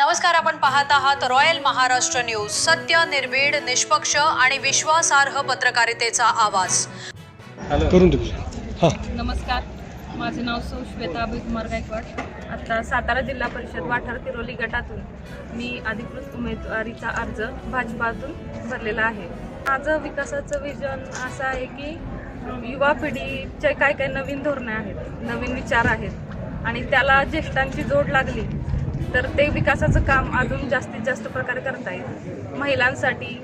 नमस्कार आपण पाहत आहात रॉयल महाराष्ट्र न्यूज. सत्य निर्भीड निष्पक्ष आणि विश्वासार्ह पत्रकारितेचा आवाज. करून हां. नमस्कार. माझे नाव सौ श्वेता अभिकुमार गायकवाड. आता सातारा जिल्हा परिषद वाठार किरोली गटातून मी अधिकृत उमेदवारीचा अर्ज भाजपातून भरलेला आहे. माझं विकासाचं विजन असं आहे की युवा पिढीचे काय काय नवीन धोरणे आहेत नवीन विचार आहेत आणि त्याला ज्येष्ठांची जोड लागली. तर ते विकासाचं काम अजून जास्तीत जास्त प्रकारे करता येईल महिलांसाठी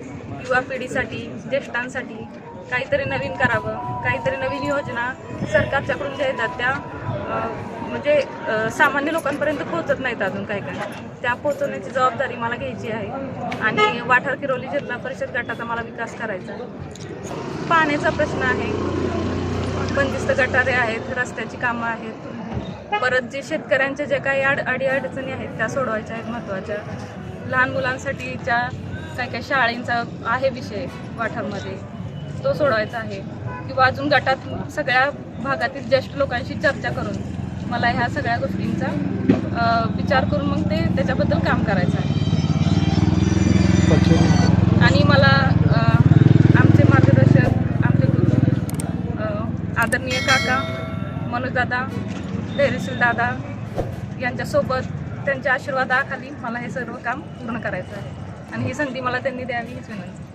युवा पिढीसाठी ज्येष्ठांसाठी काहीतरी नवीन करावं काहीतरी नवीन योजना सरकारच्याकडून ज्या येतात त्या म्हणजे सामान्य लोकांपर्यंत पोहोचत नाहीत अजून काही काही. त्या पोहोचवण्याची जबाबदारी मला घ्यायची आहे. आणि वाठार किरोली जिल्हा परिषद गटाचा मला विकास करायचा आहे. पाण्याचा प्रश्न आहे. बंदिस्त गटारे आहेत रस्त्याची कामं आहेत. परत जे शेतकऱ्यांच्या ज्या काही अड अडी अडचणी आहेत त्या सोडवायच्या आहेत महत्त्वाच्या. लहान मुलांसाठीच्या काय काय शाळेंचा आहे विषय वाठारमध्ये. तो सोडवायचा आहे. किंवा अजून गटात सगळ्या भागातील ज्येष्ठ लोकांशी चर्चा करून मला ह्या सगळ्या गोष्टींचा विचार करून मग ते त्याच्याबद्दल काम करायचं आहे. आणि मला आमचे मार्गदर्शक आमचे गुरु आदरणीय काका मनोजदादा धैर्यशील दादा यांच्यासोबत त्यांच्या आशीर्वादाखाली मला हे सर्व काम पूर्ण करायचं आहे. आणि ही संधी मला त्यांनी द्यावी हीच विनंती.